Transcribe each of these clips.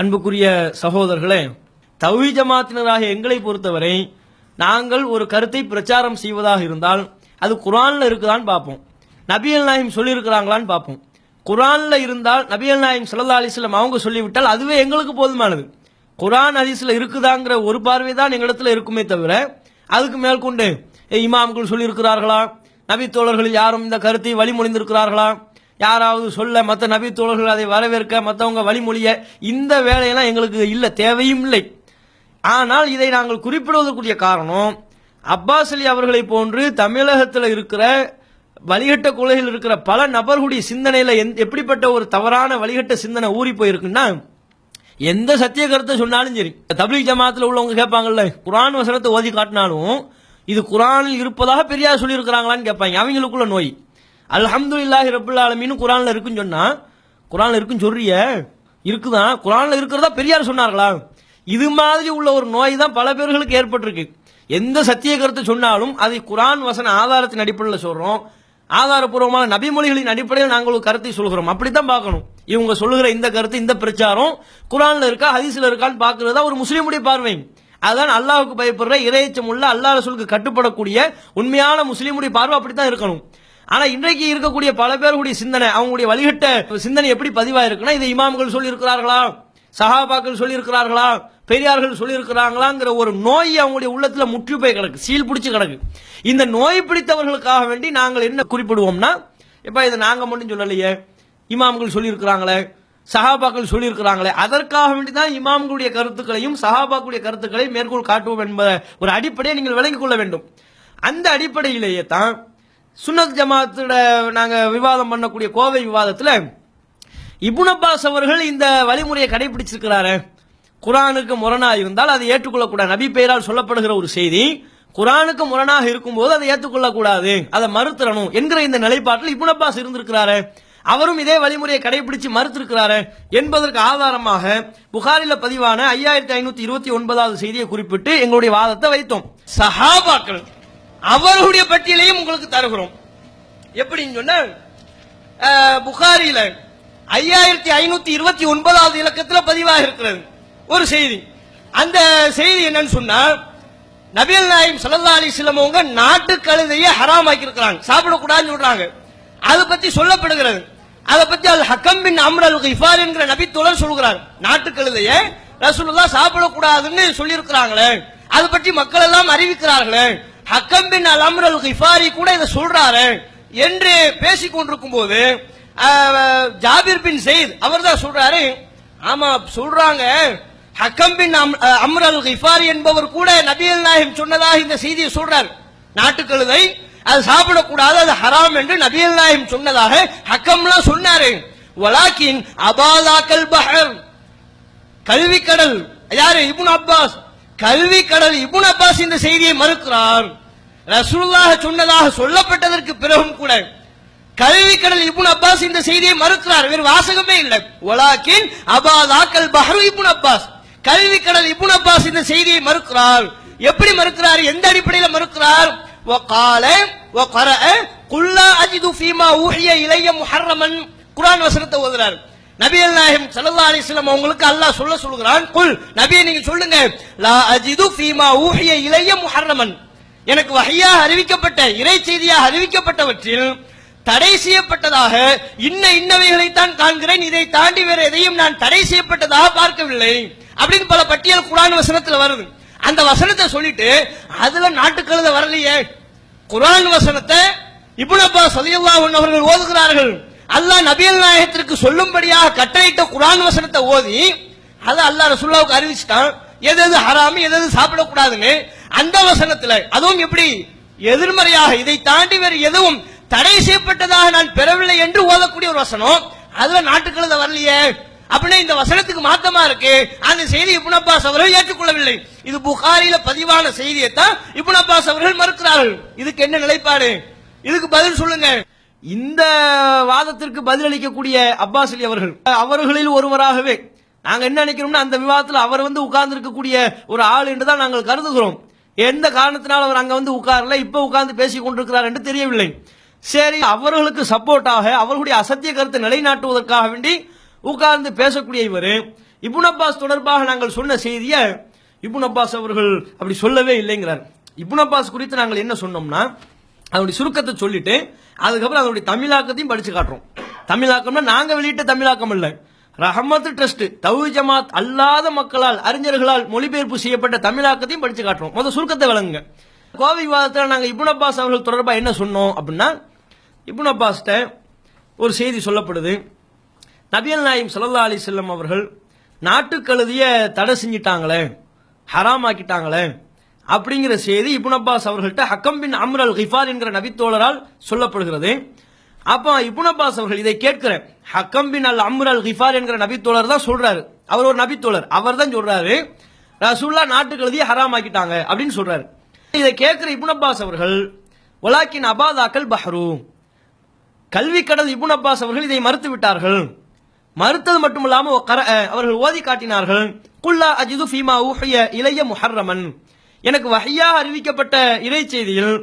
அன்புக்குரிய சகோதரர்களே தவி ஜமாத்தினராக எங்களை பொறுத்தவரை நாங்கள் ஒரு கருத்தை பிரச்சாரம் செய்வதாக இருந்தால் அது குரானில் இருக்குதான்னு பார்ப்போம். நபியல் நாயம் சொல்லியிருக்கிறாங்களான்னு பார்ப்போம். குரானில் இருந்தால் நபியல் நாயம் சல்லா அலிஸ்லாம் அவங்க சொல்லிவிட்டால் அதுவே எங்களுக்கு போதுமானது. குரான் ஹதீஸ்ல இருக்குதாங்கிற ஒரு பார்வை தான் எங்களிடத்தில் இருக்குமே தவிர அதுக்கு மேற்கொண்டு இமாம்கள் சொல்லியிருக்கிறார்களா? நபித்தோழர்கள் யாரும் இந்த கருத்தை வழிமொழிந்திருக்கிறார்களா? யாராவது சொல்ல மற்ற நபி தோழர்கள் அதை வரவேற்க மற்றவங்க வழிமொழிய இந்த வேலையெல்லாம் எங்களுக்கு இல்லை தேவையும் இல்லை. ஆனால் இதை நாங்கள் குறிப்பிடுவதற்குரிய காரணம் அப்பாஸ் அலி அவர்களை போன்று தமிழகத்தில் இருக்கிற வழிகட்ட கொலையில் இருக்கிற பல நபர்களுடைய சிந்தனையில் எப்படிப்பட்ட ஒரு தவறான வழிகட்ட சிந்தனை ஊறி போயிருக்குன்னா எந்த சத்திய கருத்தை சொன்னாலும் சரி. தப்லீக் ஜமாத்தில் உள்ளவங்க கேட்பாங்கல்ல குரான் வசனத்தை ஓதி காட்டினாலும் இது குரானில் இருப்பதாக பெரியார் சொல்லியிருக்கிறாங்களான்னு கேட்பாங்க. அவங்களுக்குள்ள நோய். அல்ஹம்துலில்லாஹி ரப்புல் ஆலமின்னு குரான்ல இருக்குன்னு சொன்னா குரான்ல இருக்குன்னு சொல்றிய? இருக்குதான் குரான்ல இருக்கிறதா பெரியார் சொன்னார்களா? இது மாதிரி உள்ள ஒரு நோய் தான் பல பேர்களுக்கு ஏற்பட்டிருக்கு. எந்த சத்திய கருத்தை சொன்னாலும் அதை குரான் வசன ஆதாரத்தின் அடிப்படையில் சொல்றோம். ஆதாரபூர்வமான நபிமொழிகளின் அடிப்படையில் நாங்கள் ஒரு கருத்தை சொல்கிறோம். அப்படித்தான் பார்க்கணும். இவங்க சொல்லுகிற இந்த கருத்து இந்த பிரச்சாரம் குரான்ல இருக்கா ஹதீஸ்ல இருக்கான்னு பார்க்கறது தான் ஒரு முஸ்லீமுடைய பார்வை. அதுதான் அல்லாவுக்கு பயப்படுற இறையச்சம் உள்ள அல்லாஹ் ரசூலுக்கு கட்டுப்படக்கூடிய உண்மையான முஸ்லீமுடைய பார்வை அப்படித்தான் இருக்கணும். ஆனா இன்றைக்கு இருக்கக்கூடிய பல பேருடைய சிந்தனை அவங்களுடைய வழிகட்ட சிந்தனை எப்படி பதிவாயிருக்குன்னா இதை இமாம்கள் சொல்லி இருக்கிறார்களா சஹாபாக்கள் சொல்லி இருக்கிறார்களா பெரியார்கள் சொல்லி இருக்கிறாங்களாங்கிற ஒரு நோய் அவங்களுடைய உள்ளத்துல முற்றி போய் கிடக்கு சீல் பிடிச்சு கிடக்கு. இந்த நோய் பிடித்தவர்களுக்காக வேண்டி நாங்கள் என்ன குறிப்பிடுவோம்னா இப்ப இதை நாங்க மட்டும் சொல்லலையே? இமாம்கள் சொல்லி இருக்கிறாங்களே சஹாபாக்கள் சொல்லி இருக்கிறாங்களே அதற்காக வேண்டி தான் இமாம்களுடைய கருத்துக்களையும் சஹாபாக்களுடைய கருத்துக்களையும் மேற்கோள் காட்டுவோம் என்பதை ஒரு அடிப்படையை நீங்கள் விளங்கிக் கொள்ள வேண்டும். அந்த அடிப்படையிலேயே தான் சுன்னத் ஜமாத்தோட நாங்க விவாதம் பண்ணக்கூடிய கோவை விவாதத்துல இபுனப்பாஸ் அவர்கள் இந்த வழிமுறையை கடைபிடிச்சிருக்கிறாரு. குரானுக்கு முரணாக இருந்தால் அதை ஏற்றுக்கொள்ளக்கூடாது. நபி பெயரால் சொல்லப்படுகிற ஒரு செய்தி குரானுக்கு முரணாக இருக்கும்போது அதை ஏற்றுக்கொள்ளக்கூடாது. அதை மறுத்துறணும் என்கிற இந்த நிலைப்பாட்டில் இபுனப்பாஸ் இருந்திருக்கிறாரு. அவரும் இதே வழிமுறையை கடைபிடிச்சு மறுத்திருக்கிறாரு என்பதற்கு ஆதாரமாக புகாரில பதிவான ஐயாயிரத்தி ஐநூத்தி இருபத்தி ஒன்பதாவது செய்தியை குறிப்பிட்டு எங்களுடைய வாதத்தை வைத்தோம். சஹாபாக்கள் அவர்களுடைய பட்டியலையும் உங்களுக்கு தருகிறோம். எப்படின்னு சொன்ன புகாரியில ஐயாயிரத்தி ஐநூத்தி இருபத்தி ஒன்பதாவது இலக்கத்தில் பதிவாக இருக்கிறது. ஒரு செய்தி. அந்த செய்தி என்னன்னு சொன்னா நபிகள் நாயம் சல்லா அலி சிலமவங்க நாட்டு கழுதையை ஹராம் ஆக்கியிருக்கிறாங்க சாப்பிடக்கூடாதுன்னு சொல்றாங்க. அதை பத்தி சொல்லப்படுகிறது. அதை பத்தி அல் ஹக்கம் பின் அம்ர் அல் கிஃபார் என்கிற நபி சொல்கிறார். நாட்டு கழுதையை ரசூலுல்லா சாப்பிடக்கூடாதுன்னு சொல்லியிருக்கிறாங்களே. அதை பற்றி மக்கள் எல்லாம் அறிவிக்கிறார்களே. ஹக்கம் பின் அல் அம்ரல் கிஃபாரி கூட இதை சொல்றாரு என்று பேசிக் கொண்டிருக்கும் போது ஜாபிர் பின் செய்த் அவர் தான் சொல்றாரு ஆமா சொல்றாங்க ஹக்கம் பின் அம்- அஹ், கிஃபாரி என்பவர் கூட நபியல் நாயகம் சொன்னதாக இந்த செய்தியை சொல்றார். நாட்டுக்கழுதை அது சாப்பிடக்கூடாது அது ஹராம் என்று நபியல் நாயகம் சொன்னதாக ஹக்கம்லாம் சொன்னாரு. வலாக்கின் அபாலா பஹர் கல்வி கடல் யாரு? Ibn Abbas. கல்வி கடல் இப்னு அப்பாஸ் இந்த செய்தியை மறுக்கிறார் ரசூலுல்லாஹ் சொன்னதாக சொல்லப்பட்டதற்கு பிறகும் கூட கல்வி கடல் இப்னு அப்பாஸ் இந்த செய்தியை மறுக்கிறார் வேறு வாசகமே இல்லை வலாக்கின் அபாதாக்கல் பஹரு இப்னு அப்பாஸ் கல்வி கடல் இப்னு அப்பாஸ் இந்த செய்தியை மறுக்கிறார் எப்படி மறுக்கிறார் எந்த அடிப்படையில் மறுக்கிறார் وقال وقرأ قل لا أجد فيما أوحي إلي محرما குர்ஆன் வசனத்தை ஓதுறார் நபியல் நாயகம் சல்லா அலிஸ்லாம் உங்களுக்கு அவங்களுக்கு அல்லாஹ் சொல்ல சொல்லுகிறான் குல் நபியை நீங்க சொல்லுங்க லா அஜிது ஃபீமா ஊஹிய இளைய முஹர்ரமன். எனக்கு வகையாக அறிவிக்கப்பட்ட இறை செய்தியாக அறிவிக்கப்பட்டவற்றில் தடை செய்யப்பட்டதாக இன்ன இன்னவைகளைத்தான் காண்கிறேன் இதை தாண்டி வேற எதையும் நான் தடை செய்யப்பட்டதாக பார்க்கவில்லை அப்படின்னு பல பட்டியல் குரான் வசனத்துல வருது. அந்த வசனத்தை சொல்லிட்டு அதுல நாட்டுக்கழுத வரலையே. குரான் வசனத்தை இப்னு அப்பாஸ் ரலியல்லாஹு அவர்கள் ஓதுகிறார்கள். அல்லாஹ் நபியல் நாயகத்திற்கு சொல்லும்படியாக கட்டளையிட்ட குரான் வசனத்தை ஓதி அது அல்லாஹ் ரசுல்லாவுக்கு அறிவிச்சிட்டான். எது எது ஹராமி எது எது சாப்பிடக்கூடாதுன்னு அந்த வசனத்துல அதுவும் எப்படி? எதிர்மறையாக இதை தாண்டி வேறு எதுவும் தடை செய்யப்பட்டதாக நான் பெறவில்லை என்று ஓதக்கூடிய ஒரு வசனம். அதுல நாட்டுக்கழுத வரலையே. அப்படின்னா இந்த வசனத்துக்கு மாத்தமா இருக்கு? அந்த செய்தி இப்னு அப்பாஸ் அவர்கள் ஏற்றுக்கொள்ளவில்லை. இது புகாரில பதிவான செய்தியை தான் இப்னு அப்பாஸ் அவர்கள் மறுக்கிறார்கள். இதுக்கு என்ன நிலைப்பாடு? இதுக்கு பதில் சொல்லுங்க. இந்த வாதத்திற்கு பதிலளிக்கக்கூடிய அப்பாஸ் அலி அவர்கள். அவர்களில் ஒருவராகவே நாங்க என்ன நினைக்கிறோம்னா அந்த விவாதத்தில் அவர் வந்து உட்கார்ந்து இருக்கக்கூடிய ஒரு ஆள் என்று தான் நாங்கள் கருதுகிறோம். எந்த காரணத்தினால் அவர் அங்க வந்து உட்காரல இப்ப உட்கார்ந்து பேசிக் கொண்டிருக்கிறார் என்று தெரியவில்லை. சரி அவர்களுக்கு சப்போர்ட்டாக அவர்களுடைய அசத்திய கருத்தை நிலைநாட்டுவதற்காக வேண்டி உட்கார்ந்து பேசக்கூடிய இவர். இபுன் அப்பாஸ் தொடர்பாக நாங்கள் சொன்ன செய்தியை இபுன் அப்பாஸ் அவர்கள் அப்படி சொல்லவே இல்லைங்கிறார். இபுன் அப்பாஸ் குறித்து நாங்கள் என்ன சொன்னோம்னா அதனுடைய சுருக்கத்தை சொல்லிட்டு அதுக்கப்புறம் அதனுடைய தமிழாக்கத்தையும் படிச்சு காட்டுறோம். தமிழாக்கம்னா நாங்க வெளியிட்ட தமிழாக்கம் இல்லை ரஹமத் ட்ரஸ்ட் தவு ஜமாத் அல்லாத மக்களால் அறிஞர்களால் மொழிபெயர்ப்பு செய்யப்பட்ட தமிழாக்கத்தையும் படிச்சு காட்டுறோம். முதல் சுருக்கத்தை விளங்குங்க கோவை விவாதத்தில் நாங்கள் இபுன் அப்பாஸ் அவர்கள் தொடர்பாக என்ன சொன்னோம் அப்படின்னா இபுன் அப்பாஸ்ட்ட ஒரு செய்தி சொல்லப்படுது. நபியல் நாயிம் சல்லா அலி செல்லம் அவர்கள் நாட்டுக்கழுதிய தடை செஞ்சிட்டாங்களே ஹராமாக்கிட்டாங்களே அப்படிங்கிற செய்தி இபுன் அப்பாஸ் அவர்கள்ட்ட ஹக்கம் பின் அம்ர் அல் என்கிற நபித்தோழரால் சொல்லப்படுகிறது. அப்போ இபுன் அப்பாஸ் அவர்கள் இதை கேட்கிறேன். ஹக்கம் பின் அல் அம்ர் அல் ஹிஃபார் என்கிற நபித்தோழர் தான் சொல்றாரு. அவர் ஒரு நபித்தோழர். அவர் தான் சொல்றாரு ரசூல்லா நாட்டுக்கழுதிய ஹராமாக்கிட்டாங்க அப்படின்னு சொல்றாரு. இதை கேட்கிற இபுன் அப்பாஸ் அவர்கள் ஒலாக்கின் அபாதாக்கல் பஹ்ரு. கல்வி கடல் இபுன் அப்பாஸ் அவர்கள் இதை மறுத்து விட்டார்கள். மறுத்தது மட்டுமில்லாமல் கர- அவர்கள் ஓதி காட்டினார்கள். குல்லா அஜிது ஃபீமா ஊஹிய இளைய முஹர்ரமன். எனக்கு வகையாக அறிவிக்கப்பட்ட இறை செய்தியில்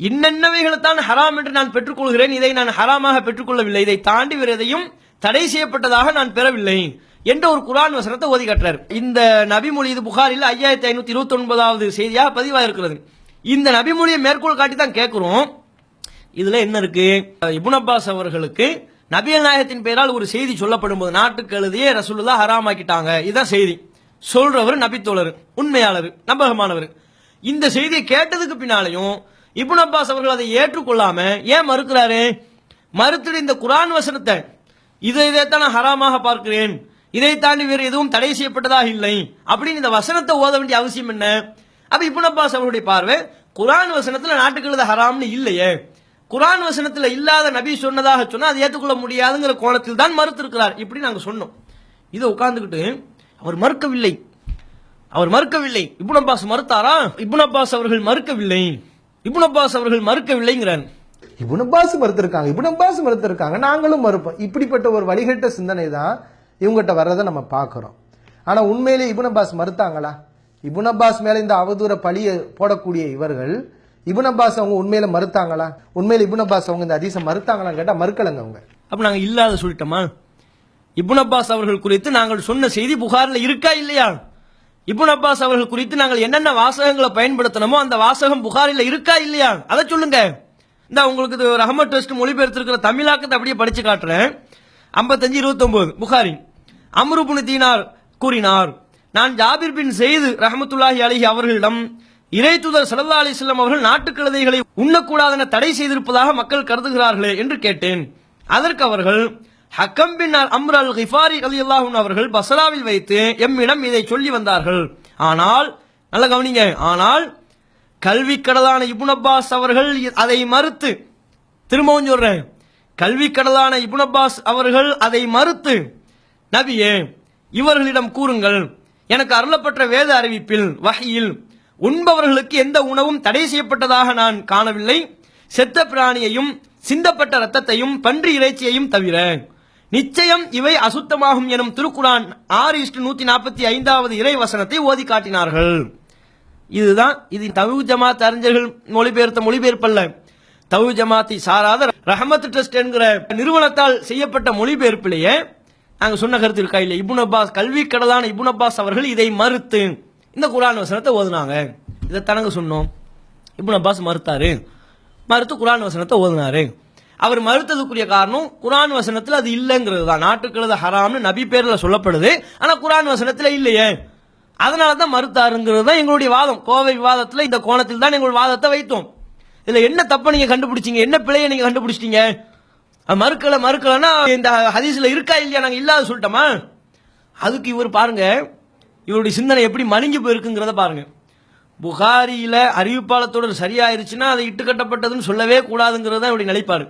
இன்னென்னவைகளைத்தான் ஹராம் என்று நான் பெற்றுக்கொள்கிறேன் இதை நான் ஹராமாக பெற்றுக்கொள்ளவில்லை இதை தாண்டி வேறு எதையும் தடை செய்யப்பட்டதாக நான் பெறவில்லை என்ற ஒரு குரான் வசனத்தை ஓதி கட்டுறார். இந்த நபிமொழி இது புகாரில் ஐயாயிரத்தி ஐநூத்தி இருபத்தி ஒன்பதாவது செய்தியாக பதிவாயிருக்கிறது. இந்த நபிமொழியை மேற்கோள் காட்டி தான் கேட்கிறோம். இதுல என்ன இருக்கு? இபுன் அப்பாஸ் அவர்களுக்கு நபியல் நாயகத்தின் பெயரால் ஒரு செய்தி சொல்லப்படும் போது நாட்டுக்கு எழுதியே ரசூலுல்லா ஹராமாக்கிட்டாங்க. இதுதான் செய்தி. சொல்றவர் நபித்தோழர் உண்மையாளர் நம்பகமானவர். இந்த செய்தியை கேட்டதுக்கு பின்னாலையும் இபுன் அப்பாஸ் அவர்கள் அதை ஏற்றுக்கொள்ளாம ஏன் மறுக்கிறாரு? மறுத்துட்டு இந்த குரான் வசனத்தை இதை இதைத்தான் நான் ஹராமாக பார்க்கிறேன் இதை தாண்டி வேறு எதுவும் தடை செய்யப்பட்டதாக இல்லை அப்படின்னு இந்த வசனத்தை ஓத வேண்டிய அவசியம் என்ன? அப்ப இபுன் அப்பாஸ் அவருடைய பார்வை குரான் வசனத்துல நாட்டுக்கு ஹராம்னு இல்லையே. குரான் வசனத்துல இல்லாத நபி சொன்னதாக சொன்னா அதை ஏற்றுக்கொள்ள முடியாதுங்கிற கோணத்தில் தான் மறுத்திருக்கிறார் இப்படி நாங்க சொன்னோம். இதை உட்காந்துக்கிட்டு அவர் மறுக்கவில்லை. அவர் மறுக்கவில்லை. இப்னு அப்பாஸ் மறுத்தாரா? இப்னு அப்பாஸ் அவர்கள் மறுக்கவில்லை. இப்னு அப்பாஸ் அவர்கள் மறுக்கவில்லைங்கிறார். இப்னு அப்பாஸ் மறுத்திருக்காங்க. இப்னு அப்பாஸ் மறுத்திருக்காங்க. நாங்களும் மறுப்போம். இப்படிப்பட்ட ஒரு வழிகட்ட சிந்தனை தான் இவங்ககிட்ட வர்றதை நம்ம பார்க்கிறோம். ஆனா உண்மையிலே இப்னு அப்பாஸ் மறுத்தாங்களா? இப்னு அப்பாஸ் மேல இந்த அவதூற பழிய போடக்கூடிய இவர்கள் இப்னு அப்பாஸ் அவங்க உண்மையில மறுத்தாங்களா? உண்மையில இப்னு அப்பாஸ் அவங்க இந்த அதிசம் மறுத்தாங்களான்னு கேட்டா மறுக்கலங்க அவங்க. அப்ப நாங்க இல்லாத சொல்லிட்டோமா? இபுன் அப்பாஸ் அவர்கள் குறித்து நாங்கள் சொன்ன செய்தி புகாரில் இருக்கா இல்லையா? இபுன் அப்பாஸ் அவர்கள் குறித்து நாங்கள் என்னென்ன வாசகங்களை பயன்படுத்தணுமோ அந்த வாசகம் புகாரில் இருக்கா இல்லையா? அதை சொல்லுங்க. இந்த உங்களுக்கு ரஹம ரஹமத் டெஸ்ட் மொழிபெயர்த்திருக்கிற தமிழாக்கத்தை அப்படியே படிச்சு காட்டுறேன். ஐம்பத்தஞ்சு இருபத்தொன்பது புகாரி. அம்ருபுனு தீனார் கூறினார் நான் ஜாபிர் பின் செய்து ரஹமத்துல்லாஹி அலிஹி அவர்களிடம் இறை தூதர் சல்லா அலிஸ்லாம் அவர்கள் நாட்டுக்கழுதைகளை உண்ணக்கூடாதென தடை செய்திருப்பதாக மக்கள் கருதுகிறார்களே என்று கேட்டேன். அதற்கு அவர்கள் ஹக்கம் பின் அம்ர் அல் கிஃபாரி அலி அவர்கள் பசராவில் வைத்து எம்மிடம் இதை சொல்லி வந்தார்கள். ஆனால் நல்ல கவனிங்க ஆனால் கல்வி கடலான இப்னு அப்பாஸ் அவர்கள் அதை மறுத்து திரும்பவும் சொல்றேன் கல்வி கடலான இப்னு அப்பாஸ் அவர்கள் அதை மறுத்து நபியே இவர்களிடம் கூறுங்கள் எனக்கு அருளப்பட்ட வேத அறிவிப்பில் வகையில் உண்பவர்களுக்கு எந்த உணவும் தடை செய்யப்பட்டதாக நான் காணவில்லை. செத்த பிராணியையும் சிந்தப்பட்ட ரத்தத்தையும் பன்றி இறைச்சியையும் தவிர நிச்சயம் இவை அசுத்தமாகும் எனும் திருக்குரான் ஆறு இஷ்டு நூத்தி நாற்பத்தி ஐந்தாவது இறை வசனத்தை ஓதி காட்டினார்கள். இதுதான் இது தமிழ் ஜமாத் அறிஞர்கள் மொழிபெயர்த்த மொழிபெயர்ப்பல்ல. தவு ஜமாத்தை சாராத ரஹமத் ட்ரஸ்ட் என்கிற நிறுவனத்தால் செய்யப்பட்ட மொழிபெயர்ப்பிலேயே நாங்கள் சொன்ன கருத்து இருக்கா இல்லை இபுன் அப்பாஸ் கல்வி கடலான இபுன் அப்பாஸ் அவர்கள் இதை மறுத்து இந்த குரான் வசனத்தை ஓதுனாங்க. இதை தனங்க சொன்னோம். இபுன் அப்பாஸ் மறுத்தாரு. மறுத்து குரான் வசனத்தை ஓதுனாரு. அவர் மறுத்ததுக்குரிய காரணம் குரான் வசனத்தில் அது இல்லைங்கிறது தான். நாட்டுக்கழுத ஹராம்னு நபி பேரில் சொல்லப்படுது. ஆனால் குரான் வசனத்தில் இல்லையே. அதனால தான் மறுத்தாருங்கிறது தான் எங்களுடைய வாதம். கோவை விவாதத்தில் இந்த கோணத்தில் தான் எங்கள் வாதத்தை வைத்தோம். இதில் என்ன தப்பை நீங்கள் கண்டுபிடிச்சீங்க? என்ன பிழையை நீங்கள் கண்டுபிடிச்சிட்டீங்க? அது மறுக்கலைன்னா இந்த ஹதீஸில் இருக்கா இல்லையா? நாங்கள் இல்லாத சொல்லிட்டோமா? அதுக்கு இவர் பாருங்க இவருடைய சிந்தனை எப்படி மலிஞ்சு போயிருக்குங்கிறத பாருங்க. புகாரியில் அறிவிப்பாளத்தோடு சரியாயிருச்சுன்னா அது இட்டுக்கட்டப்பட்டதுன்னு சொல்லவே கூடாதுங்கிறது தான் இவருடைய நிலைப்பாடு.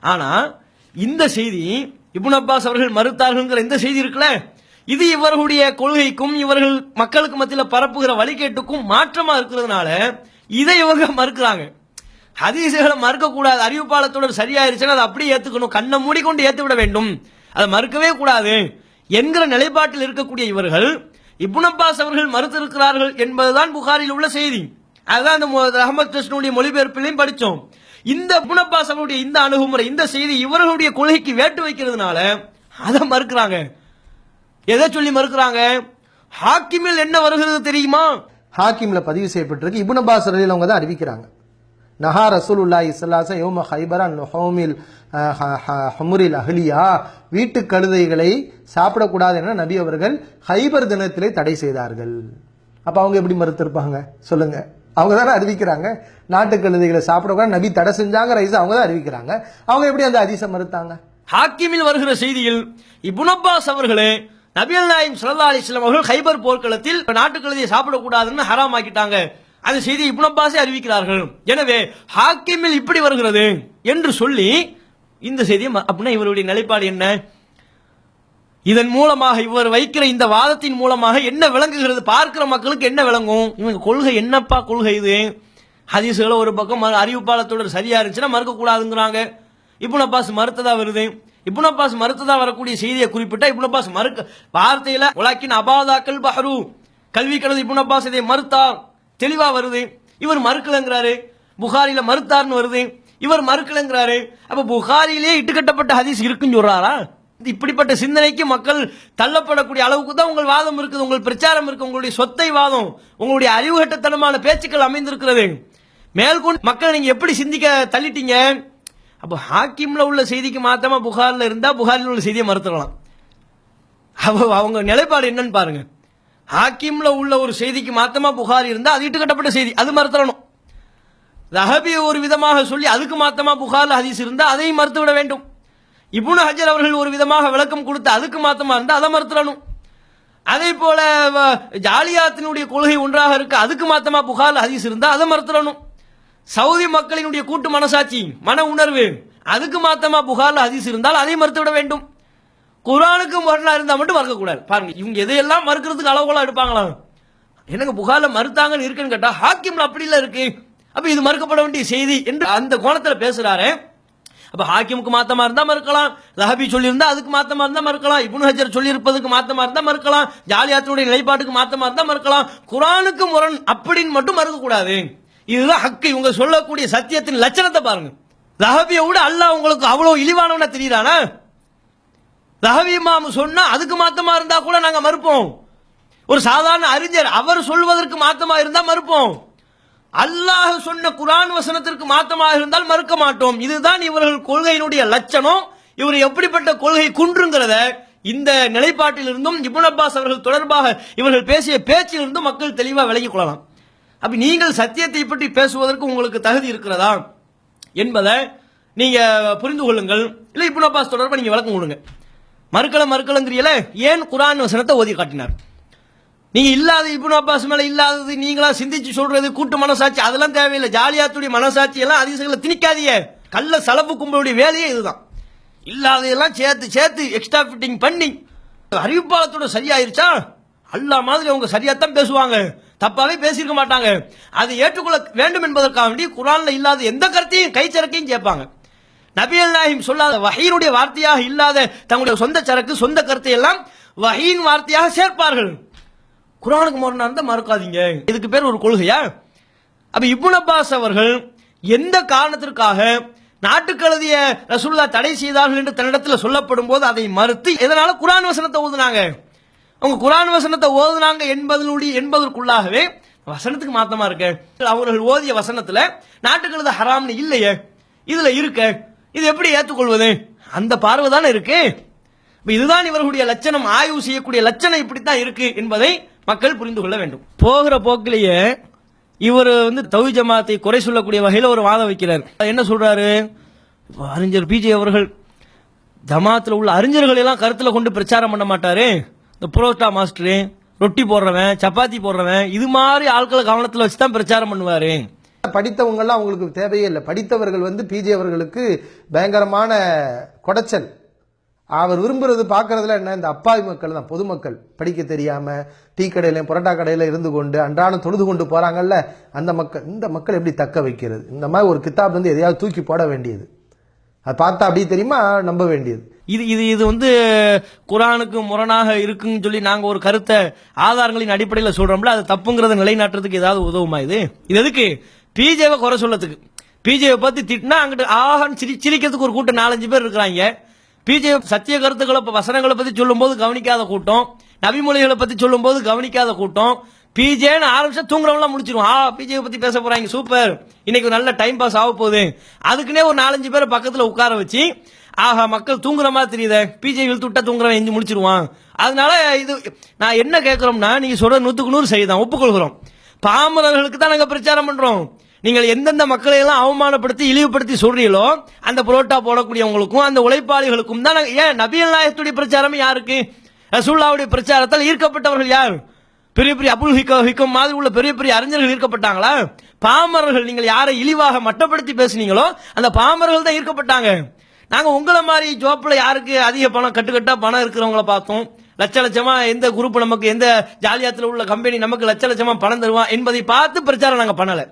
ஆனா இந்த செய்தி இபுன் அப்பாஸ் அவர்கள் மறுத்தார்கள்ங்கிற இந்த செய்தி இருக்குல்ல? இது இவர்களுடைய கொள்கைக்கும் இவர்கள் மக்களுக்கு மத்தியில் பரப்புகிற வழிகேட்டுக்கும் மாற்றமா இருக்கிறதுனால இதை இவங்க மறுக்கிறாங்க. ஹதீசுகளை மறுக்க கூடாது சரியாயிருச்சுன்னா அதை அப்படியே ஏத்துக்கணும். கண்ணை மூடிக்கொண்டு ஏத்து விட வேண்டும். அதை மறுக்கவே கூடாது. என்கிற நிலைப்பாட்டில் இருக்கக்கூடிய இவர்கள் இப்னப்பாஸ் அவர்கள் மறுத்திருக்கிறார்கள் என்பதுதான் புகாரில் உள்ள செய்தி. அதுதான் அந்த ரஹமத் கிருஷ்ணனுடைய மொழிபெயர்ப்பிலையும் படித்தோம் இந்த புனப்பா சபையுடைய இந்த அணுகுமுறை இந்த செய்தி இவர்களுடைய கொள்கைக்கு வேட்டு வைக்கிறதுனால அதை மறுக்கிறாங்க. எதை சொல்லி மறுக்கிறாங்க? ஹாக்கிமில் என்ன வருகிறது தெரியுமா? ஹாக்கிமில் பதிவு செய்யப்பட்டிருக்கு. இப்னு அப்பாஸ் அவங்க தான் அறிவிக்கிறாங்க. நஹா ரசூலுல்லா இஸ்லாச யோம ஹைபர் அன் ஹோமில் ஹமுரில் ஹ- ஹ- அஹ்லியா. வீட்டு கழுதைகளை சாப்பிடக்கூடாது என நபி அவர்கள் ஹைபர் தினத்திலே தடை செய்தார்கள். அப்போ அவங்க எப்படி மறுத்திருப்பாங்க? சொல்லுங்கள் அவங்க தானே அறிவிக்கிறாங்க? நாட்டு கழுதைகளை சாப்பிடக்கூடாது நபி தடை செஞ்சாங்க ரைஸ் அவங்க தான் அறிவிக்கிறாங்க. அவங்க எப்படி அந்த அதிசம் மறுத்தாங்க? ஹாக்கிமில் வருகிற செய்தியில் இபுனப்பாஸ் அவர்களே நபியல் நாயம் சல்லா அலைஹி அவர்கள் ஹைபர் போர்க்களத்தில் நாட்டுக்கழுதியை சாப்பிடக்கூடாதுன்னு ஹராம் ஆக்கிட்டாங்க அந்த செய்தி இப்னு அறிவிக்கிறார்கள். எனவே ஹாக்கிமில் இப்படி வருகிறது என்று சொல்லி இந்த செய்தியை ம- அப்படின்னா இவருடைய நிலைப்பாடு என்ன? இதன் மூலமாக இவர் வைக்கிற இந்த வாதத்தின் மூலமாக என்ன விளங்குகிறது? பார்க்கிற மக்களுக்கு என்ன விளங்கும்? இவங்க கொள்கை என்னப்பா கொள்கை இது? ஹதீஸுகளை ஒரு பக்கம் மறு- அறிவிப்பாளத்தோட சரியா இருந்துச்சுன்னா மறுக்க கூடாதுங்கிறாங்க இப்னு மறுத்ததா வருது. இப்னு அப்பாஸ் மறுத்ததா வரக்கூடிய செய்தியை குறிப்பிட்டா இப்னு அப்பாஸ் மறுக்க வார்த்தையில உலக்கின் அபாதாக்கள் பஹரு. கல்வி கடந்து இப்னு அப்பாஸ் இதை மறுத்தார். தெளிவா வருது. இவர் மறுக்கலங்கிறாரு. புகாரில மறுத்தார்னு வருது. இவர் மறுக்கலங்கிறாரு. அப்ப புகாரிலே இட்டுக்கட்டப்பட்ட ஹதீஸ் இருக்குன்னு சொல்றாரா? இப்படிப்பட்ட சிந்தனைக்கு மக்கள் தள்ளப்படக்கூடிய அளவுக்கு தான் உங்கள் வாதம் இருக்குது உங்கள் பிரச்சாரம் இருக்கு உங்களுடைய சொத்தை வாதம் உங்களுடைய அறிவுகட்டத்தனமான பேச்சுக்கள் அமைந்திருக்கிறது. மேற்கொண்டு மக்கள் நீங்க எப்படி சிந்திக்க தள்ளிட்டீங்க? அப்போ ஹாக்கிம்ல உள்ள செய்திக்கு மாத்தமா புகாரில் இருந்தா புகாரில் உள்ள செய்தியை மறுத்துடலாம். அப்போ அவங்க நிலைப்பாடு என்னன்னு பாருங்க. ஹாக்கிம்ல உள்ள ஒரு செய்திக்கு மாத்தமா புகார் இருந்தா அது இட்டுக்கட்டப்பட்ட செய்தி அது மறுத்தரணும் ரஹபி ஒரு விதமாக சொல்லி அதுக்கு மாத்தமா புகாரில் ஹதீஸ் இருந்தால் அதையும் மறுத்து விட வேண்டும். இப்னு ஹஜர் அவர்கள் ஒரு விதமாக விளக்கம் கொடுத்து அதுக்கு மாத்தமா இருந்தா அதை மறுத்துடணும் அதே போல வ- ஜாலியாத்தினுடைய கொள்கை ஒன்றாக இருக்கு அதுக்கு மாத்தமா புகார் ஹதீஸ் இருந்தா அதை மறுத்துடணும் சவுதி மக்களினுடைய கூட்டு மனசாட்சி மன உணர்வு அதுக்கு மாத்தமா புகார் ஹதீஸ் இருந்தால் அதை மறுத்துவிட வேண்டும். குரானுக்கு முரணா இருந்தா மட்டும் மறுக்கக்கூடாது. பாருங்க இவங்க எதையெல்லாம் மறுக்கிறதுக்கு அளவுகோலா எடுப்பாங்களா? எனக்கு புகார்ல மறுத்தாங்கன்னு இருக்குன்னு கேட்டா ஹாக்கிம்ல அப்படி இல்ல இருக்கு. அப்ப இது மறுக்கப்பட வேண்டிய செய்தி என்று அந்த கோணத்துல பேசுறாரு. அப்ப ஹாக்கிமுக்கு மாத்தமா இருந்தா மறுக்கலாம். ரஹபி சொல்லியிருந்தா அதுக்கு மாத்தமா இருந்தா மறுக்கலாம். இப்னு ஹஜர் சொல்லியிருப்பதுக்கு மாத்தமா இருந்தா மறுக்கலாம். ஜாலியாத்தினுடைய நிலைப்பாட்டுக்கு மாத்தமா இருந்தா மறுக்கலாம். குரானுக்கு முரண் அப்படின்னு மட்டும் மறுக்கக்கூடாது இதுதான் ஹக்கு. இவங்க சொல்லக்கூடிய சத்தியத்தின் லட்சணத்தை பாருங்க. ரஹபியை விட அல்லாஹ் உங்களுக்கு அவ்வளோ இழிவானவனா தெரியுதானா? ரஹவி மாம் சொன்னா அதுக்கு மாத்தமா இருந்தா கூட நாங்க மறுப்போம். ஒரு சாதாரண அறிஞர் அவர் சொல்வதற்கு மாத்தமா இருந்தா மறுப்போம். அல்லாஹ் சொன்ன குரான் வசனத்திற்கு மாத்தமாக இருந்தால் மறுக்க மாட்டோம். இதுதான் இவர்கள் கொள்கையினுடைய லட்சணம். இவர் எப்படிப்பட்ட கொள்கை குன்றுங்கிறத இந்த நிலைப்பாட்டிலிருந்தும் இபுன் அப்பாஸ் அவர்கள் தொடர்பாக இவர்கள் பேசிய பேச்சிலிருந்தும் மக்கள் தெளிவாக விலகிக் கொள்ளலாம். அப்ப நீங்கள் சத்தியத்தை பற்றி பேசுவதற்கு உங்களுக்கு தகுதி இருக்கிறதா என்பதை நீங்க புரிந்து கொள்ளுங்கள். இல்லை இபுன் அப்பாஸ் தொடர்பாக நீங்க விளக்கம் கொடுங்க. மறுக்கல மறுக்கலங்கிறீங்களே? ஏன் குரான் வசனத்தை ஓதி காட்டினார்? நீங்கள் இல்லாத இப்னு அப்பாஸ் மேலே இல்லாதது நீங்களாம் சிந்திச்சு சொல்றது கூட்டு மனசாட்சி அதெல்லாம் தேவையில்லை. ஜாலியாத்துடைய மனசாட்சி எல்லாம் அதிசயங்களை திணிக்காதீங்க. கள்ள செலவு கும்பலுடைய வேலையே இதுதான். இல்லாததெல்லாம் சேர்த்து சேர்த்து எக்ஸ்ட்ரா ஃபிட்டிங் பண்ணி அறிவிப்பாளத்தோட சரியாயிருச்சா? அல்லா மாதிரி அவங்க சரியாத்தான் பேசுவாங்க. தப்பாகவே பேசியிருக்க மாட்டாங்க. அதை ஏற்றுக்கொள்ள வேண்டும் என்பதற்காக வேண்டி குரானில் இல்லாத எந்த கருத்தையும் கைச்சரக்கையும் கேட்பாங்க. நபியல் நாயிம் சொல்லாத வகையினுடைய வார்த்தையாக இல்லாத தங்களுடைய சொந்த சரக்கு சொந்த கருத்தை எல்லாம் வகையின் வார்த்தையாக சேர்ப்பார்கள். குரானுக்கு முரணா இருந்தா மறுக்காதீங்க. இதுக்கு பேர் ஒரு கொள்கையா? அப்ப இபுன் அப்பாஸ் அவர்கள் எந்த காரணத்திற்காக நாட்டுக்கழுதிய ரசூல்லா தடை செய்தார்கள் என்று தன்னிடத்தில் சொல்லப்படும் போது அதை மறுத்து எதனால குரான் வசனத்தை ஓதுனாங்க? அவங்க குரான் வசனத்தை ஓதுனாங்க என்பதனுடைய என்பதற்குள்ளாகவே வசனத்துக்கு மாத்தமா இருக்க? அவர்கள் ஓதிய வசனத்துல நாட்டுக்கழுத ஹராம்னு இல்லையே இதுல இருக்க இது எப்படி ஏற்றுக்கொள்வது? அந்த பார்வை தானே இருக்கு இதுதான் இவர்களுடைய லட்சணம் ஆய்வு செய்யக்கூடிய லட்சணம் இப்படித்தான் இருக்கு என்பதை மக்கள் புரிந்து கொள்ள வேண்டும். போகிற போக்கிலேயே இவர் வந்து தௌஹி ஜமாத்தை குறை சொல்லக்கூடிய வகையில் ஒரு வாதம் வைக்கிறார். என்ன சொல்றாரு? அறிஞர் பிஜே அவர்கள் ஜமாத்தில் உள்ள அறிஞர்கள் எல்லாம் கருத்துல கொண்டு பிரச்சாரம் பண்ண மாட்டாரு. இந்த புரோட்டா மாஸ்டரு ரொட்டி போடுறவன் சப்பாத்தி போடுறவன் இது மாதிரி ஆட்களை கவனத்தில் வச்சு தான் பிரச்சாரம் பண்ணுவாரு. படித்தவங்கெல்லாம் அவங்களுக்கு தேவையே இல்லை. படித்தவர்கள் வந்து பிஜே அவர்களுக்கு பயங்கரமான குடைச்சல். அவர் விரும்புறது பார்க்கறதுல என்ன? இந்த அப்பாவி மக்கள் தான் பொதுமக்கள் படிக்க தெரியாம டீ கடையில புரோட்டா கடையில இருந்து கொண்டு அன்றாடம் தொழுது கொண்டு போறாங்கல்ல அந்த மக்கள் இந்த மக்கள் எப்படி தக்க வைக்கிறது? இந்த மாதிரி ஒரு கித்தாப் வந்து எதையாவது தூக்கி போட வேண்டியது. அது பார்த்தா அப்படியே தெரியுமா? நம்ப வேண்டியது. இது இது இது வந்து குரானுக்கு முரணாக இருக்குன்னு சொல்லி நாங்க ஒரு கருத்தை ஆதாரங்களின் அடிப்படையில் சொல்றோம்ல அது தப்புங்கிறத நிலைநாட்டுறதுக்கு ஏதாவது உதவுமா இது? இது எதுக்கு? பிஜேவை குறை சொல்லத்துக்கு. பிஜேவை பத்தி திட்டினா அங்கிட்டு ஆஹான்னு சிரி சிரிக்கிறதுக்கு ஒரு கூட்டம் நாலஞ்சு பேர் இருக்கிறாங்க. பிஜே சத்திய கருத்துக்களை வசனங்களை பத்தி சொல்லும்போது கவனிக்காத கூட்டம். நபிமொழிகளை பத்தி சொல்லும்போது கவனிக்காத கூட்டம். பிஜேன்னு ஆரம்பிச்சா தூங்குறவங்களாம் முடிச்சிருவோம். ஆ பிஜே பத்தி பேச போறாங்க. சூப்பர் இன்னைக்கு நல்ல டைம் பாஸ் ஆக போகுது. அதுக்குன்னே ஒரு நாலஞ்சு பேரை பக்கத்துல உட்கார வச்சு ஆஹா மக்கள் தூங்குற மாதிரி தெரியுதே. பிஜே இழுத்து விட்டா தூங்குறவன் எஞ்சி முடிச்சிருவான். அதனால இது நான் என்ன கேட்கறோம்னா நீங்க சொல்ற நூத்துக்கு நூறு சரிதான் ஒப்புக்கொள்கிறோம். பாமரர்களுக்கு தான் நாங்க பிரச்சாரம் பண்றோம். நீங்கள் எந்தெந்த மக்களை எல்லாம் அவமானப்படுத்தி இழிவுபடுத்தி சொல்றீங்களோ அந்த புரோட்டா போடக்கூடியவங்களுக்கும் அந்த உழைப்பாளிகளுக்கும் தான் ஏன் நபியல் நாயகத்துடைய பிரச்சாரம் யாருக்கு? ரசூல்லாவுடைய பிரச்சாரத்தால் ஈர்க்கப்பட்டவர்கள் யார்? பெரிய பெரிய அபுல் ஹிக்க ஹிக்கம் மாதிரி உள்ள பெரிய பெரிய அறிஞர்கள் ஈர்க்கப்பட்டாங்களா? பாமரர்கள் நீங்கள் யாரை இழிவாக மட்டப்படுத்தி பேசுனீங்களோ அந்த பாமரர்கள் தான் ஈர்க்கப்பட்டாங்க. நாங்கள் உங்களை மாதிரி ஜோப்பில் யாருக்கு அதிக பணம் கட்டுக்கட்டாக பணம் இருக்கிறவங்கள பார்த்தோம். லட்ச லட்சமாக எந்த குரூப் நமக்கு எந்த ஜாலியாத்துல உள்ள கம்பெனி நமக்கு லட்ச லட்சமாக பணம் தருவான் என்பதை பார்த்து பிரச்சாரம் நாங்கள் பண்ணலை.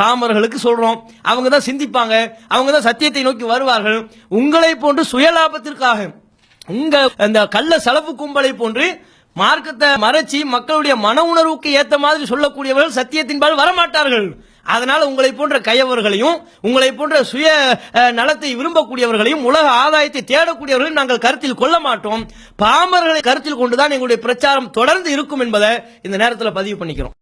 பாமர்களுக்கு சொல்றோம். அவங்க தான் சிந்திப்பாங்க. அவங்க தான் சத்தியத்தை நோக்கி வருவார்கள். உங்களை போன்று சுயலாபத்திற்காக உங்க அந்த கள்ள செலவு கும்பலை போன்று மார்க்கத்தை மறைச்சி மக்களுடைய மன உணர்வுக்கு ஏத்த மாதிரி சொல்லக்கூடியவர்கள் சத்தியத்தின்பால் வரமாட்டார்கள். அதனால உங்களை போன்ற கயவர்களையும் உங்களை போன்ற சுய நலத்தை விரும்பக்கூடியவர்களையும் உலக ஆதாயத்தை தேடக்கூடியவர்களையும் நாங்கள் கருத்தில் கொள்ள மாட்டோம். பாமர்களை கருத்தில் கொண்டுதான் எங்களுடைய பிரச்சாரம் தொடர்ந்து இருக்கும் என்பதை இந்த நேரத்தில் பதிவு பண்ணிக்கிறோம்.